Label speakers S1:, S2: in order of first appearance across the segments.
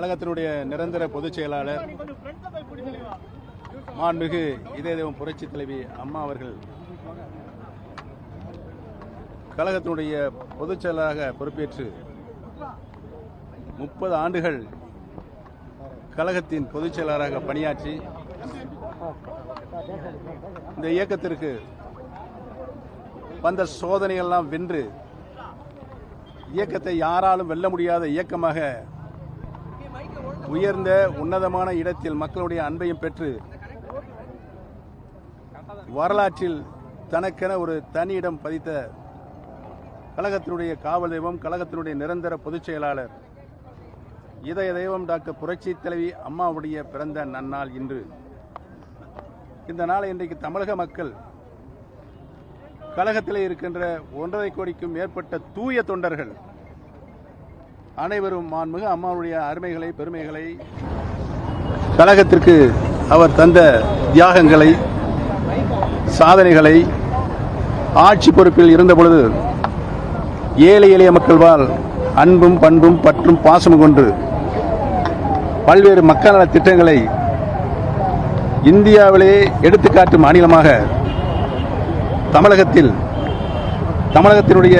S1: கழகத்தினுடைய நிரந்தர பொதுச் செயலாளர் மாண்புமிகு இதயதேவம் புரட்சி தலைவி அம்மா அவர்கள். கழகத்தினுடைய பொதுச் செயலாளராக பொறுப்பேற்று முப்பது ஆண்டுகள் கழகத்தின் பொதுச் செயலாளராக பணியாற்றி இந்த இயக்கத்திற்கு வந்த சோதனைகள்லாம் வென்று இயக்கத்தை யாராலும் வெல்ல முடியாத இயக்கமாக உயர்ந்த உன்னதமான இடத்தில் மக்களுடைய அன்பையும் பெற்று வரலாற்றில் தனக்கென ஒரு தனி இடம் பதித்த கழகத்தினுடைய காவல் தெய்வம் கழகத்தினுடைய நிரந்தர பொதுச் செயலாளர் இதய தெய்வம் டாக்டர் புரட்சி தலைவி அம்மாவுடைய பிறந்த நன்னாள் இன்று. இந்த நாளை இன்றைக்கு தமிழக மக்கள் கழகத்திலே இருக்கின்ற ஒன்றரை கோடிக்கும் மேற்பட்ட தூய தொண்டர்கள் அனைவரும் மாண்புமிகு அம்மாவுடைய அருமைகளை பெருமைகளை கழகத்திற்கு அவர் தந்த தியாகங்களை சாதனைகளை ஆட்சி பொறுப்பில் இருந்தபொழுது ஏழை எளிய மக்கள் வாழ் அன்பும் பண்பும் பற்றும் பாசமும் கொண்டு பல்வேறு மக்கள் நலத் திட்டங்களை இந்தியாவிலே எடுத்துக்காட்டும் மாநிலமாக தமிழகத்தில் தமிழகத்தினுடைய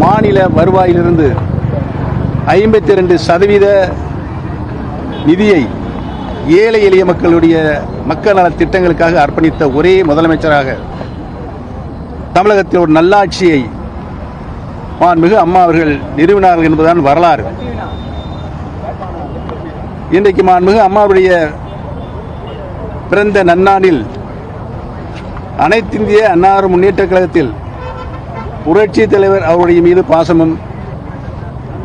S1: மாநில வருவாயிலிருந்து ஐம்பத்தி ரெண்டு சதவீத நிதியை ஏழை எளிய மக்களுடைய மக்கள் நல திட்டங்களுக்காக அர்ப்பணித்த ஒரே முதலமைச்சராக தமிழகத்தில் ஒரு நல்லாட்சியை மாண்புமிகு அம்மா அவர்கள் நிறுவினார்கள் என்பதுதான் வரலாறு. இன்றைக்கு மாண்புமிகு அம்மாவுடைய பிறந்த நன்னாளில் அனைத்திந்திய அன்னாறு முன்னேற்ற கழகத்தில் புரட்சி தலைவர் அவருடைய மீது பாசமும்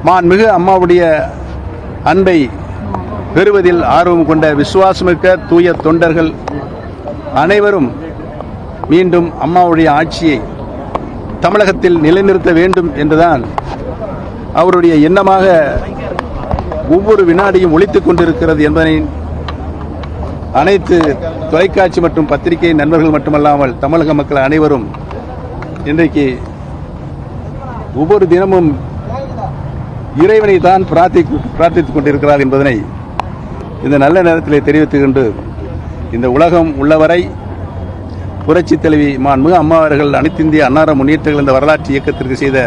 S1: மாண்புமிகு அம்மாவுடைய அன்பை பெறுவதில் ஆர்வம் கொண்ட விசுவாசமிக்க தூய தொண்டர்கள் அனைவரும் மீண்டும் அம்மாவுடைய ஆட்சியை தமிழகத்தில் நிலைநிறுத்த வேண்டும் என்றுதான் அவருடைய எண்ணமாக ஒவ்வொரு வினாடியும் ஒழித்துக் கொண்டிருக்கிறது என்பதை அனைத்து தொலைக்காட்சி மற்றும் பத்திரிகை நண்பர்கள் மட்டுமல்லாமல் தமிழக மக்கள் அனைவரும் இன்றைக்கு ஒவ்வொரு தினமும் இறைவனை தான் பிரார்த்தி பிரார்த்தித்துக் கொண்டிருக்கிறார் என்பதனை இந்த நல்ல நேரத்திலே தெரிவித்துக் கொண்டு இந்த உலகம் உள்ளவரை புரட்சி தலைவி மாண்புமிகு அம்மா அவர்கள் அனைத்திந்திய அன்னார முன்னேற்றங்கள் இந்த வரலாற்று இயக்கத்திற்கு செய்த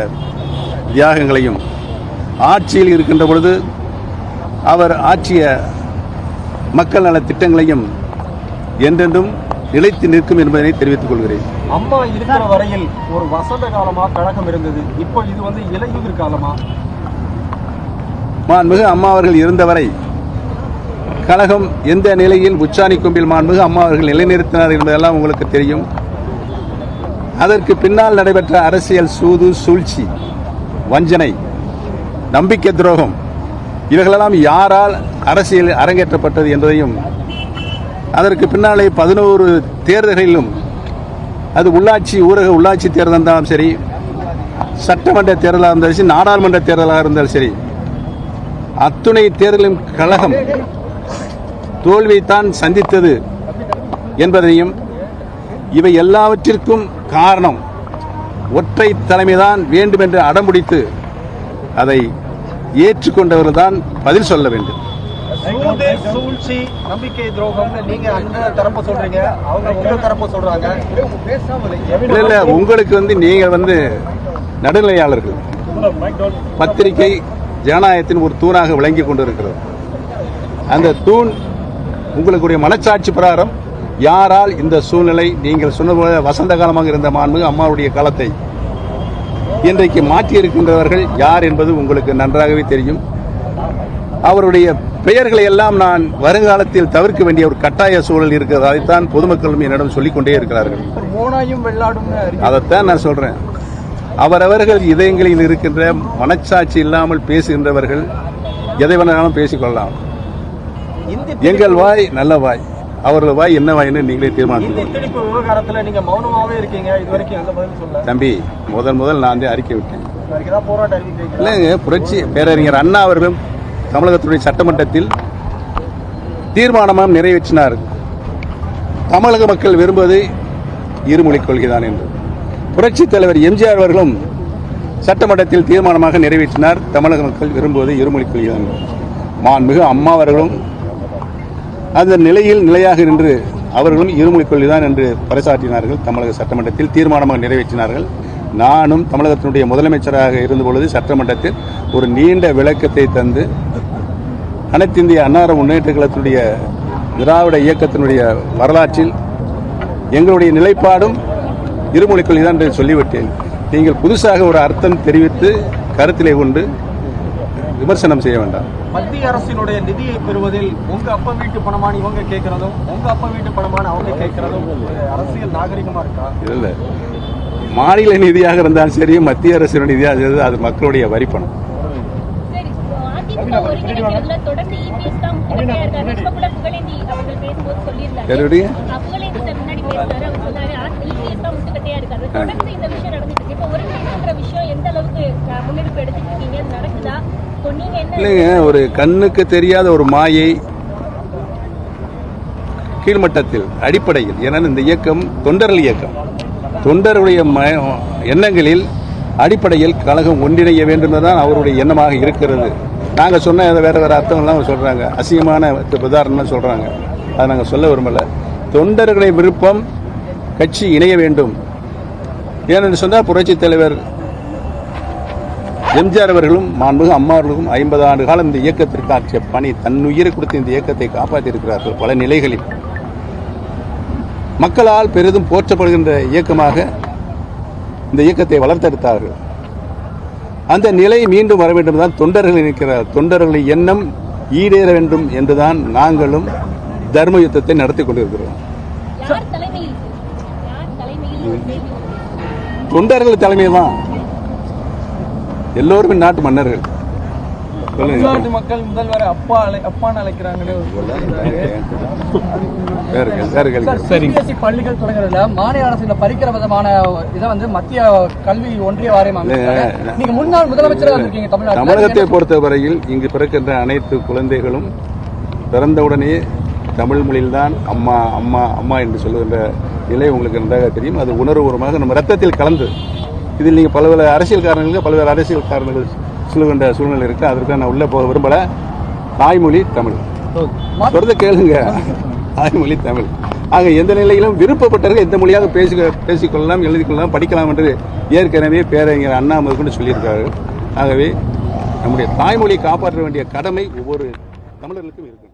S1: தியாகங்களையும் ஆட்சியில் இருக்கின்ற பொழுது அவர் ஆற்றிய மக்கள் நல திட்டங்களையும் என்றென்றும் நிலைத்து நிற்கும் என்பதனை தெரிவித்துக் கொள்கிறேன்.
S2: அம்மா இருக்கிற வரையில் ஒரு வசந்த காலமா கழகம் இருந்தது. இப்போ இது வந்து இலையுதிர் காலமா?
S1: மாண்புமிகு அம்மா அவர்கள் இருந்தவரை கழகம் எந்த நிலையில் உச்சாணி கும்பில் மாண்புமிகு அம்மா அவர்கள் நிலைநிறுத்தினார் என்பதெல்லாம் உங்களுக்கு தெரியும். அதற்கு பின்னால் நடைபெற்ற அரசியல் சூது சூழ்ச்சி வஞ்சனை நம்பிக்கை துரோகம் இவைகளெல்லாம் யாரால் அரசியல் அரங்கேற்றப்பட்டது என்பதையும் அதற்கு பின்னாலே பதினோரு தேர்தல்களிலும் அது உள்ளாட்சி ஊரக உள்ளாட்சி தேர்தல் இருந்தாலும் சரி சட்டமன்ற தேர்தலாக இருந்தாலும் சரி நாடாளுமன்ற தேர்தலாக இருந்தாலும் சரி அத்துணை தேர்தலும் கழகம் தோல்வியைத்தான் சந்தித்தது என்பதையும் இவை எல்லாவற்றிற்கும் காரணம் ஒற்றை தலைமைதான் வேண்டுமென்று அடம்பிடித்து அதை ஏற்றுக்கொண்டவர்கள் தான் பதில் சொல்ல வேண்டும்.
S2: சூது சூழ்ச்சி நம்பிக்கை துரோகம்னு நீங்க அந்த தரப்ப சொல்றீங்க. அவங்க உங்க தரப்ப சொல்றாங்க.
S1: இல்ல இல்ல உங்களுக்கு வந்து நீங்கள் வந்து நடுநிலையாளர்கள். பத்திரிகை ஜனநாயகத்தின் ஒரு தூணாக விளங்கி கொண்டிருக்கிறது. அந்த தூண் உங்களுடைய மனச்சாட்சி பிரகாரம் யாரால் இந்த சூழ்நிலை நீங்கள் சொன்னது போல வசந்த காலமாக இருந்த மாண்பு அம்மாவுடைய காலத்தை இன்றைக்கு மாற்றி இருக்கின்றவர்கள் யார் என்பது உங்களுக்கு நன்றாகவே தெரியும். அவருடைய பெயர்களை எல்லாம் நான் வருங்காலத்தில் தவிர்க்க வேண்டிய ஒரு கட்டாய சூழல் இருக்கிறது. அதைத்தான் பொதுமக்களும் என்னிடம் சொல்லிக் கொண்டே இருக்கிறார்கள் அதைத்தான் நான் சொல்றேன். அவரவர்கள் இதயங்களில் இருக்கின்ற மனச்சாட்சி இல்லாமல் பேசுகின்றவர்கள் எதை வேணாலும் பேசிக்கொள்ளலாம். எங்கள் வாய் நல்ல வாய். அவர்கள் வாய் என்ன வாய்ன்னு நீங்களே
S2: சொல்ல
S1: தம்பி முதல் முதல் நான் வந்து அறிக்கை விட்டேன். இல்லைங்க புரட்சி பேரறிஞர் அண்ணா அவர்களும் தமிழகத்துடைய சட்டமன்றத்தில் தீர்மானமாக நிறைவேற்றினார் தமிழக மக்கள் விரும்புவது இருமொழிக் கொள்கைதான் என்று. புரட்சித் தலைவர் எம்ஜிஆர் அவர்களும் சட்டமன்றத்தில் தீர்மானமாக நிறைவேற்றினார். தமிழக மக்கள் விரும்புவது இருமொழி கொள்கைதான் என்று. மாண்புமிகு அம்மா அவர்களும் அந்த நிலையில் நிலையாக நின்று அவர்களும் இருமொழி கொள்கைதான் என்று பறைசாற்றினார்கள். தமிழக சட்டமன்றத்தில் தீர்மானமாக நிறைவேற்றினார்கள். நானும் தமிழகத்தினுடைய முதலமைச்சராக இருந்தபொழுது சட்டமன்றத்தில் ஒரு நீண்ட விளக்கத்தை தந்து அனைத்து இந்திய அன்னார முன்னேற்ற கழகத்தினுடைய திராவிட இயக்கத்தினுடைய வரலாற்றில் எங்களுடைய நிலைப்பாடும் இருமொழிக் கொள்கைதான் என்று சொல்லிவிட்டேன். நீங்கள் புதுசாக ஒரு அர்த்தம் தெரிவித்து கருத்திலே கொண்டு விமர்சனம் செய்ய வேண்டாம்.
S2: மத்திய அரசினுடைய நிதியை பெறுவதில் உங்க அப்பா வீட்டு பணமான இவங்க கேட்கறதும் உங்க அப்பா வீட்டு பணமான அவங்க கேட்கறதும் அரசியல் நாகரிகமா இருக்கா?
S1: இல்லை. மாநில நிதியாக இருந்தாலும் சரி மத்திய அரசினுடைய நிதியாக இருந்தாலும் அது மக்களுடைய வரிப்பணம்
S3: ஒருங்கிணைக்கிறதுல தொடர்ந்து இபிஎஸ் தான் முட்டுக்கட்டையா இருக்காரு. இப்ப கூட புகழேந்தி அவர்கள் பேசும்போது சொல்லியிருந்தாரு.
S1: யாருடைய?
S3: அஹ் புகழேந்தி சார் முன்னாடி பேசினாரு அவர் சொன்னாரு இபிஎஸ் தான் முட்டுக்கட்டையா இருக்காரு. தொடர்ந்து இந்த விஷயம் நடந்துட்டு இருக்கு. இப்ப ஒருங்கிணைப்புங்கிற விஷயம் எந்த அளவுக்கு அஹ், முன்னெடுப்பு எடுத்துட்டு இருக்கீங்க அது நடக்குதா? இப்போ நீங்க என்ன
S1: இல்லைங்க ஒரு கண்ணுக்கு தெரியாத ஒரு மாயை கீழ்மட்டத்தில் அடிப்படையில் ஏன்னா இந்த இயக்கம் தொண்டர்கள் இயக்கம். தொண்டருடைய எண்ணங்களில் அடிப்படையில் கழகம் ஒன்றிணைய வேண்டும் என்பதுதான் அவருடைய எண்ணமாக இருக்கிறது. நாங்கள் சொன்ன அதை வேறு வேறு அர்த்தங்கள்லாம் சொல்கிறாங்க அசிங்கமான உதாரணம்லாம் சொல்கிறாங்க அதை நாங்கள் சொல்ல விரும்பலை. தொண்டர்களை விருப்பம் கட்சி இணைய வேண்டும். ஏனென்று சொன்னால் புரட்சித் தலைவர் எம்ஜிஆர் அவர்களும் மாண்புக அம்மா அவர்களும் ஐம்பது ஆண்டு காலம் இந்த இயக்கத்திற்கு ஆற்றிய பணி தன்னுயிரை கொடுத்து இந்த இயக்கத்தை காப்பாற்றியிருக்கிறார்கள் பல நிலைகளில். மக்களால் பெரிதும் போற்றப்படுகின்ற இயக்கமாக இந்த இயக்கத்தை வளர்த்தெடுத்தார்கள். அந்த நிலை மீண்டும் வர வேண்டும் தான் தொண்டர்கள் இருக்கிறார் தொண்டர்களின் எண்ணம் ஈடேற வேண்டும் என்றுதான் நாங்களும் தர்ம யுத்தத்தை நடத்தி கொண்டிருக்கிறோம். தொண்டர்கள் தலைமையில் தான் எல்லோருமே நாட்டு மன்னர்கள்.
S2: தமிழ்நாட்டு மக்கள் முதல்வர் அப்பா அழை அப்பான்னு
S1: வேறு கேள்வி.
S4: சிபிஎஸ்இ பள்ளிகள் தொடங்குறதுல மாநில அரசு இந்த பறிக்கிற விதமான இதை வந்து மத்திய கல்வி ஒன்றிய வாரியம். நீங்க முன்னாள் முதலமைச்சராக இருக்கீங்க
S1: தமிழகத்தை
S4: தமிழ்நாட்டில்
S1: பொறுத்தவரையில் இங்கு பிறக்கின்ற அனைத்து குழந்தைகளும் பிறந்தவுடனே தமிழ் மொழியில்தான் அம்மா அம்மா அம்மா என்று சொல்லுகின்ற நிலை உங்களுக்கு நன்றாக தெரியும். அது உணர்வுபூர்வமாக நம்ம ரத்தத்தில் கலந்து இதில் நீங்கள் பல்வேறு அரசியல் காரணங்களுக்கு பல்வேறு அரசியல் காரணங்கள் சொல்லுகின்ற சூழ்நிலை இருக்கு. அதற்கு நான் உள்ளே போக விரும்பல. தாய்மொழி தமிழ். சொல்றதை கேளுங்க. தாய்மொழி தமிழ். ஆக எந்த நிலையிலும் விருப்பப்பட்டவர்கள் எந்த மொழியாக பேசி பேசிக்கொள்ளலாம் எழுதிக் கொள்ளலாம் படிக்கலாம் என்று ஏற்கனவே பேரறிஞர் அண்ணா முதற்கொண்டு சொல்லியிருக்கிறார்கள் ஆகவே நம்முடைய தாய்மொழியை காப்பாற்ற வேண்டிய கடமை ஒவ்வொரு தமிழர்களுக்கும் இருக்கு.